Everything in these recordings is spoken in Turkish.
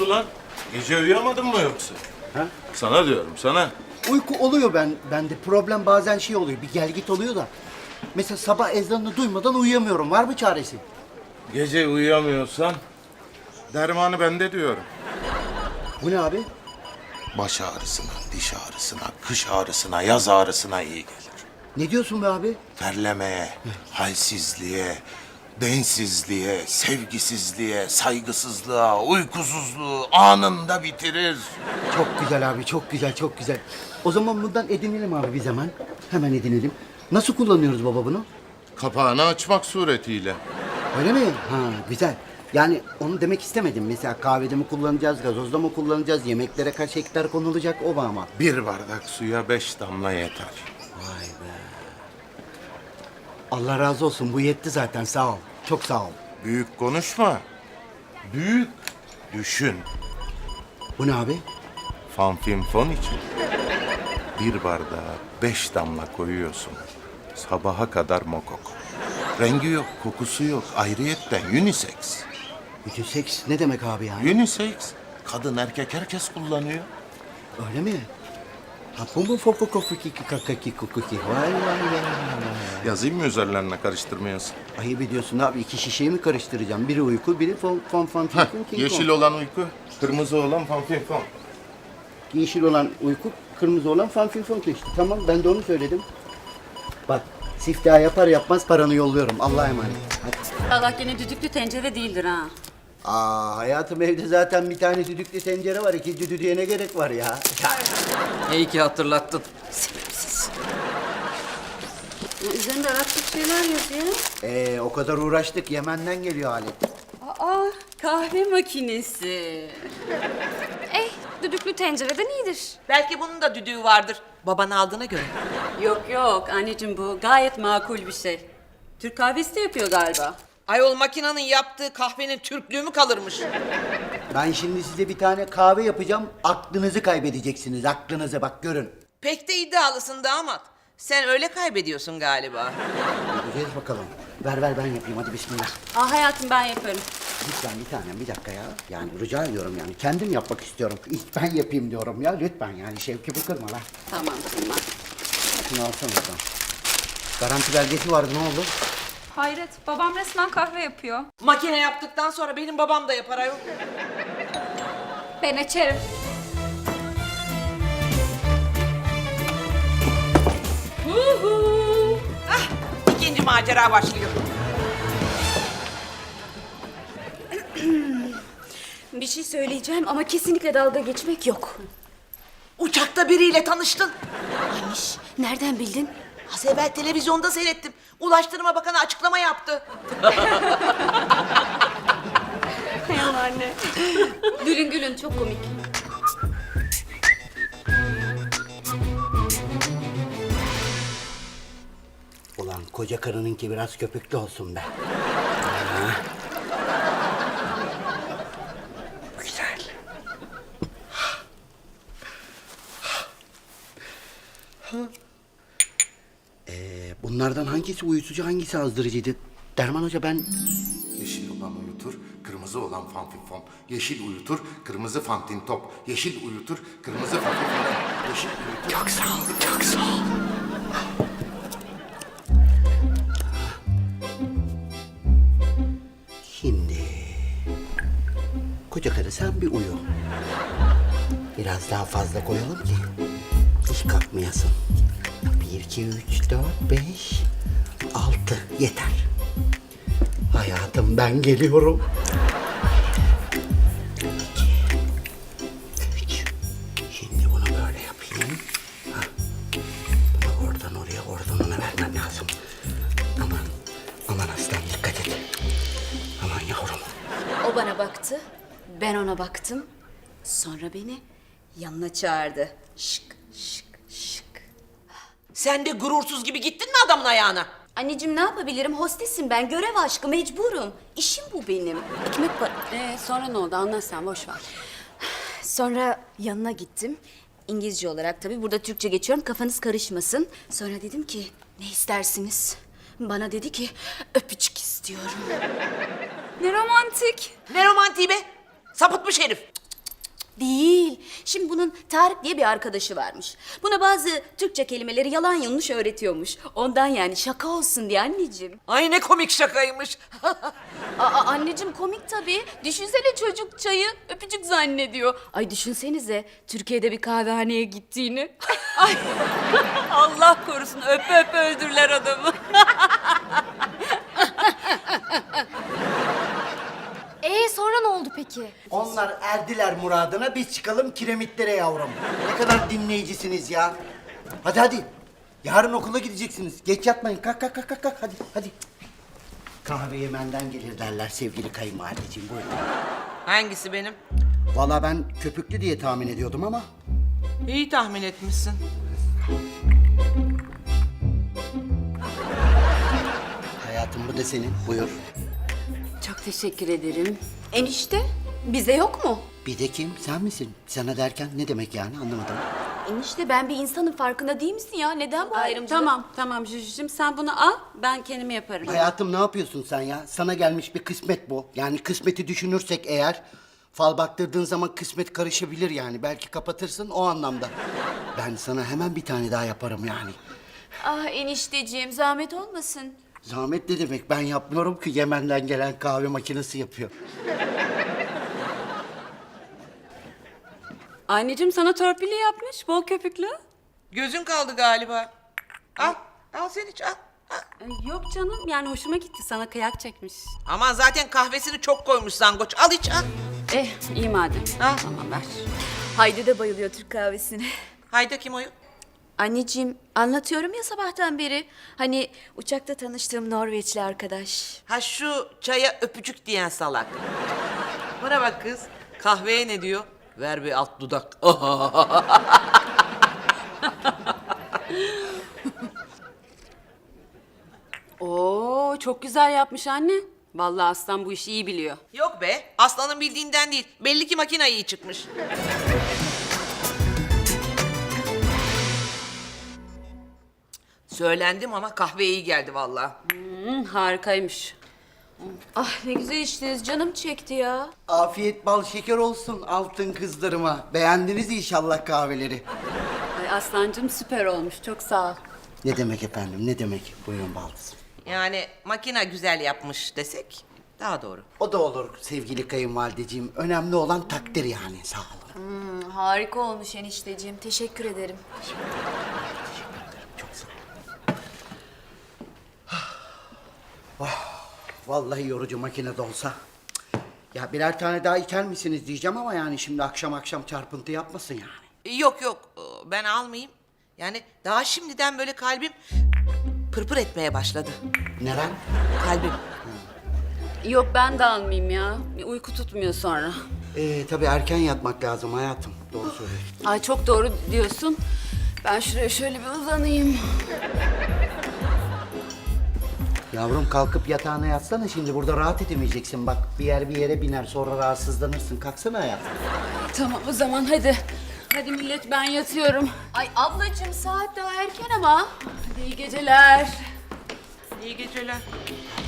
oldu lan? Gece uyuyamadın mı yoksa? Ha? Sana diyorum sana. Uyku oluyor ben bende. Problem bazen şey oluyor. Bir gel git oluyor da. Mesela sabah ezanını duymadan uyuyamıyorum. Var mı çaresi? Gece uyuyamıyorsan dermanı bende diyorum. Bu ne abi? Baş ağrısına, diş ağrısına, kış ağrısına, yaz ağrısına iyi gelir. Ne diyorsun be abi? Terlemeye, halsizliğe, densizliğe, sevgisizliğe, saygısızlığa, uykusuzluğu anında bitirir. Çok güzel abi, çok güzel, çok güzel. O zaman bundan edinelim abi bir zaman. Hemen edinelim. Nasıl kullanıyoruz baba bunu? Kapağını açmak suretiyle. Öyle mi? Ha, güzel. Yani onu demek istemedim. Mesela kahvede mi kullanacağız, gazozda mı kullanacağız, yemeklere kaç hektar konulacak o ama? Bir bardak suya beş damla yeter. Vay be. Allah razı olsun. Bu yetti zaten. Sağ ol. Çok sağ ol. Büyük konuşma. Büyük düşün. Bu ne abi? Fanfinfon için. Bir bardağa beş damla koyuyorsun. Sabaha kadar mokok. Rengi yok, kokusu yok. Ayrıyetten unisex. Bütün seks ne demek abi yani? Unisex. Kadın erkek herkes kullanıyor. Öyle mi? Ha bu mu foku kofu kiki kakaki kukuki? Vay vay vay vay. Yazayım mı üzerlerine karıştırmayasın? Ayıp ediyorsun abi. iki şişeyi mi karıştıracağım? Biri uyku, biri fon fon fon Heh, king yeşil olan uyku, kırmızı olan fanfinfon. Yeşil olan uyku, kırmızı olan fanfin fon işte. Tamam ben de onu söyledim. Bak siftah yapar yapmaz paranı yolluyorum. Allah'a emanet. Hadi. Allah gene düdüklü tencere değildir ha. Aa hayatım evde zaten bir tane düdüklü tencere var. İki düdüğe ne gerek var ya? İyi ki hatırlattın. Üzerinde Arapça şeyler yazıyor. Ee, o kadar uğraştık. Yemen'den geliyor alet. Aa kahve makinesi. Eh, düdüklü tencereden iyidir. Belki bunun da düdüğü vardır. Baban aldığına göre. Yok yok anneciğim bu gayet makul bir şey. Türk kahvesi de yapıyor galiba. Ayol makinanın yaptığı kahvenin Türklüğü mü kalırmış? Ben şimdi size bir tane kahve yapacağım. Aklınızı kaybedeceksiniz. Aklınızı bak görün. Pek de iddialısın damat. Sen öyle kaybediyorsun galiba. Göreceğiz bakalım. Ver ver ben yapayım hadi bismillah. Aa hayatım ben yaparım. Lütfen bir tanem bir dakika ya. Yani rica ediyorum yani. Kendim yapmak istiyorum. İlk ben yapayım diyorum ya. Lütfen yani Şevki bu kırma lan. Tamam tamam. Şunu alsana oradan. Garanti belgesi vardı ne oldu? Hayret, babam resmen kahve yapıyor. Makine yaptıktan sonra benim babam da yapar ayol. Ben açarım. Ah, ikinci macera başlıyor. Bir şey söyleyeceğim ama kesinlikle dalga geçmek yok. Uçakta biriyle tanıştın. Aymış nereden bildin? Az evvel televizyonda seyrettim. Ulaştırma Bakanı açıklama yaptı. Gülün gülün çok komik. Ulan koca karınınki biraz köpüklü olsun be. Ha. Güzel. Bunlardan hangisi uyutucu hangisi azdırıcıydı? Derman Hoca ben Yeşil olan uyutur, kırmızı olan fanfinfon. Yeşil uyutur, kırmızı fantin top. Yeşil uyutur, kırmızı fanfinfon. Yeşil uyutur. Çok sağ ol, çok sağ ol. Şimdi... Koca karı sen bir uyu. Biraz daha fazla koyalım ki hiç kalkmayasın. Bir, iki, üç, dört, beş, altı. Yeter. Hayatım ben geliyorum. İki, üç. Şimdi bunu böyle yapayım. Ha. Bunu oradan oraya, oradan ona vermem lazım. Aman, aman aslan dikkat et. Aman yavrum. O bana baktı, ben ona baktım. Sonra beni yanına çağırdı. Şık şık. Sen de gurursuz gibi gittin mi adamın ayağına? Anneciğim ne yapabilirim? Hostesim ben. Görev aşkı mecburum. İşim bu benim. Ekmek var. Ee, sonra ne oldu? Anlat sen boş ver. Sonra yanına gittim. İngilizce olarak tabii. Burada Türkçe geçiyorum. Kafanız karışmasın. Sonra dedim ki ne istersiniz? Bana dedi ki öpücük istiyorum. Ne romantik. Ne romantiği be? Sapıtmış herif. Değil. Şimdi bunun Tarık diye bir arkadaşı varmış. Buna bazı Türkçe kelimeleri yalan yanlış öğretiyormuş. Ondan yani şaka olsun diye anneciğim. Ay ne komik şakaymış. Aa anneciğim komik tabii. Düşünsene çocuk çayı öpücük zannediyor. Ay düşünsenize Türkiye'de bir kahvehaneye gittiğini. Allah korusun öp öp öldürler adamı. Ee sonra ne oldu peki? Onlar erdiler muradına biz çıkalım kiremitlere yavrum. Ne kadar dinleyicisiniz ya. Hadi hadi. Yarın okula gideceksiniz. Geç yatmayın. Kalk kalk kalk kalk. kalk. Hadi hadi. Kahve yemenden gelir derler sevgili kayınvalideciğim. Buyurun. Hangisi benim? Valla ben köpüklü diye tahmin ediyordum ama İyi tahmin etmişsin. hayatım bu da senin. Buyur. Çok teşekkür ederim. Enişte bize yok mu? Bir de kim? Sen misin? Sana derken ne demek yani anlamadım. Enişte ben bir insanın farkında değil misin ya? Neden bu ayrımcılık? Tamam tamam Jüjücüm sen bunu al ben kendim yaparım. Hayatım ne yapıyorsun sen ya? Sana gelmiş bir kısmet bu. Yani kısmeti düşünürsek eğer fal baktırdığın zaman kısmet karışabilir yani. Belki kapatırsın o anlamda. Ben sana hemen bir tane daha yaparım yani. Ah enişteciğim zahmet olmasın. Zahmet ne demek? Ben yapmıyorum ki Yemen'den gelen kahve makinesi yapıyor. Anneciğim sana torpilli yapmış bol köpüklü. Gözün kaldı galiba. Al. Al sen iç al. Yok canım yani hoşuma gitti sana kıyak çekmiş. Aman zaten kahvesini çok koymuş zangoç. Al iç al. Eh iyi madem. Al. Tamam ver. Haydi de bayılıyor Türk kahvesine. Hayda kim oyu? Anneciğim anlatıyorum ya sabahtan beri. Hani uçakta tanıştığım Norveçli arkadaş. Ha şu çaya öpücük diyen salak. Bana bak kız. Kahveye ne diyor? Ver bir alt dudak. Oo çok güzel yapmış anne. Vallahi aslan bu işi iyi biliyor. Yok be. Aslanın bildiğinden değil. Belli ki makine iyi çıkmış. Söylendim ama kahve iyi geldi vallahi. Hı, harikaymış. Ah ne güzel içtiniz canım çekti ya. Afiyet bal şeker olsun altın kızlarıma. Beğendiniz inşallah kahveleri. Ay aslancığım süper olmuş çok sağ ol. Ne demek efendim ne demek? Buyurun baldızım. Yani makine güzel yapmış desek daha doğru. O da olur sevgili kayınvalideciğim. Önemli olan takdir yani sağ olun. Harika olmuş enişteciğim. Teşekkür ederim. Çok sağ olun. Vallahi yorucu makinede olsa. Ya birer tane daha içer misiniz diyeceğim ama yani şimdi akşam akşam çarpıntı yapmasın yani. Yok yok ben almayayım. Yani daha şimdiden böyle kalbim pırpır etmeye başladı. Neren? Kalbim. Yok ben de almayayım ya. Uyku tutmuyor sonra. Ee, tabii erken yatmak lazım hayatım. Doğru söylüyorsun. Ay çok doğru diyorsun. Ben şuraya şöyle bir uzanayım. Yavrum kalkıp yatağına yatsana şimdi burada rahat edemeyeceksin. Bak bir yer bir yere biner sonra rahatsızlanırsın. Kalksana hayatım. Tamam o zaman hadi. Hadi millet ben yatıyorum. Ay ablacığım saat daha erken ama. Hadi iyi geceler. İyi geceler.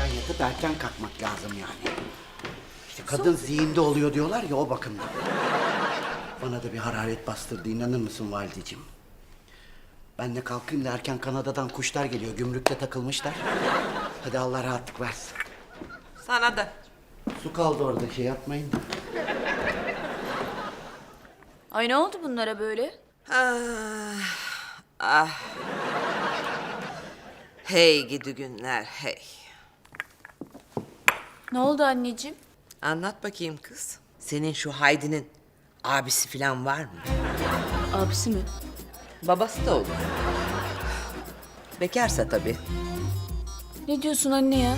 Erken yatıp erken kalkmak lazım yani. İşte kadın zihinde oluyor diyorlar ya o bakımdan. Bana da bir hararet bastırdı inanır mısın valideciğim? Ben de kalkayım da erken Kanada'dan kuşlar geliyor. Gümrükte takılmışlar. Hadi Allah rahatlık versin. Sana da. Su kaldı orada şey yapmayın. Ay ne oldu bunlara böyle? Ah, ah. Hey gidi günler hey. Ne oldu anneciğim? Anlat bakayım kız. Senin şu Haydi'nin abisi falan var mı? Abisi mi? Babası da olur. Bekarsa tabii. Ne diyorsun anne ya?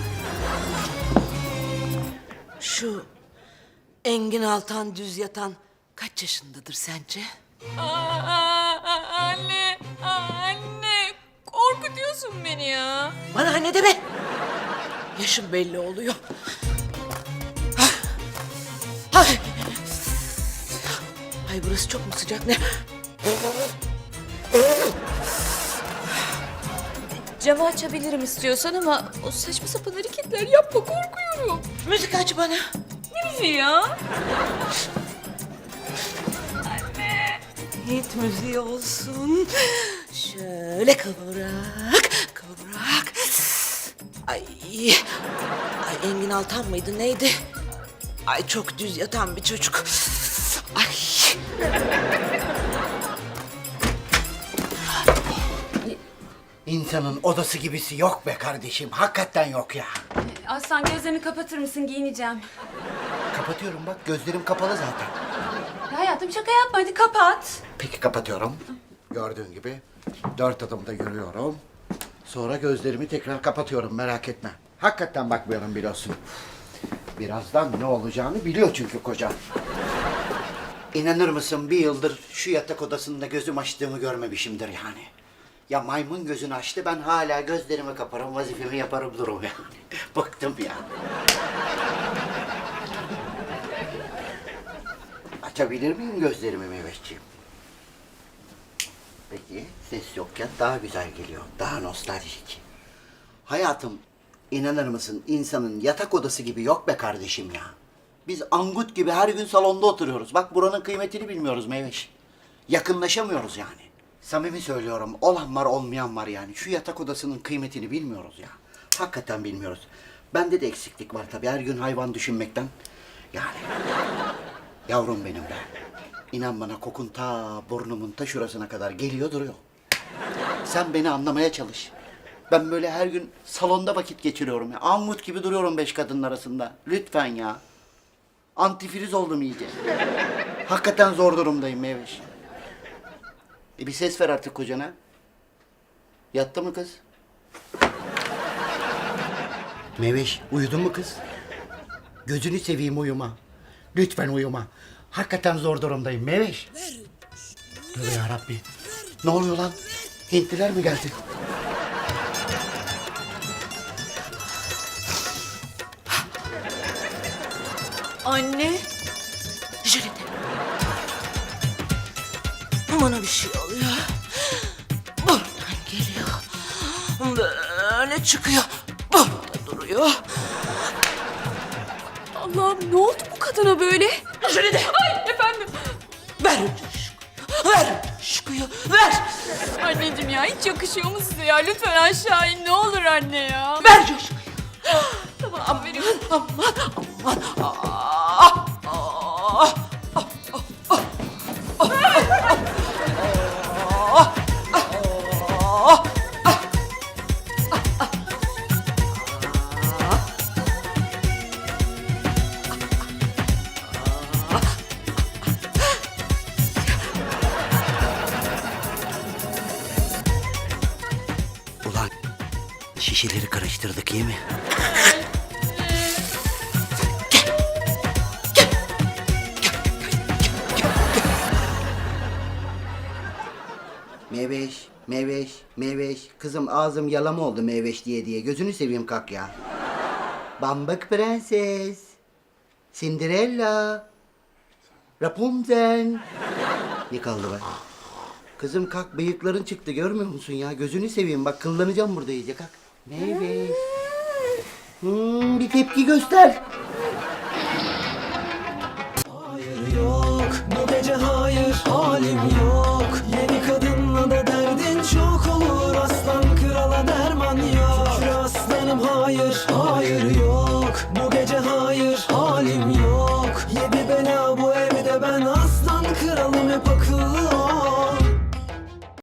Şu Engin Altan düz yatan kaç yaşındadır sence? Anne, anne. Korkutuyorsun beni ya. Bana anne deme. Yaşım belli oluyor. Ah. Ay. Ay burası çok mu sıcak ne? Camı açabilirim istiyorsan ama o saçma sapan hareketler yapma korkuyorum. Müzik aç bana. Ne bizi ya? Hit müziği olsun. Şöyle kavurak, kavurak. Ay, ay Engin Altan mıydı neydi? Ay çok düz yatan bir çocuk. Ay. İnsanın odası gibisi yok be kardeşim. Hakikaten yok ya. Aslan gözlerini kapatır mısın giyineceğim. Kapatıyorum bak gözlerim kapalı zaten. Ya hayatım şaka yapma hadi kapat. Peki kapatıyorum. Gördüğün gibi dört adımda yürüyorum. Sonra gözlerimi tekrar kapatıyorum merak etme. Hakikaten bakmıyorum biliyorsun. Birazdan ne olacağını biliyor çünkü kocam. İnanır mısın bir yıldır şu yatak odasında gözüm açtığımı görmemişimdir yani. Ya maymun gözünü açtı ben hala gözlerimi kaparım vazifemi yaparım durum yani. Bıktım ya. Açabilir miyim gözlerimi Mehmetciğim? Peki ses yokken daha güzel geliyor. Daha nostaljik. Hayatım inanır mısın insanın yatak odası gibi yok be kardeşim ya. Biz angut gibi her gün salonda oturuyoruz. Bak buranın kıymetini bilmiyoruz Meyveş. Yakınlaşamıyoruz yani. Samimi söylüyorum olan var olmayan var yani. Şu yatak odasının kıymetini bilmiyoruz ya. Hakikaten bilmiyoruz. Bende de eksiklik var tabii her gün hayvan düşünmekten. Yani Yavrum benim be. İnan bana kokun ta burnumun ta şurasına kadar geliyor duruyor. Sen beni anlamaya çalış. Ben böyle her gün salonda vakit geçiriyorum ya. Amut gibi duruyorum beş kadının arasında. Lütfen ya. Antifriz oldum iyice. Hakikaten zor durumdayım Meyveş. E bir ses ver artık kocana. Yattı mı kız? Meveş uyudun mu kız? Gözünü seveyim uyuma. Lütfen uyuma. Hakikaten zor durumdayım Meveş. Tövbe yarabbi. Ne oluyor lan? Hintliler mi geldi? Anne. Bana bir şey oluyor. Buradan geliyor. Böyle çıkıyor. Burada duruyor. Allah'ım ne oldu bu kadına böyle? Jülide. Ay efendim. Ver coşkuyu. Ver coşkuyu. Ver. Anneciğim ya hiç yakışıyor mu size ya? Lütfen aşağı in ne olur anne ya. Ver coşkuyu. Tamam veriyorum. Aman aman. Ah, Meveş, meveş. Kızım ağzım yalama oldu meveş diye diye. Gözünü seveyim kalk ya. Bambak prenses. Cinderella. Rapunzel. Ne kaldı be? Kızım kalk bıyıkların çıktı görmüyor musun ya? Gözünü seveyim bak kıllanacağım burada iyice kalk. Meveş. Hmm, bir tepki göster. Hayır yok bu gece hayır halim yok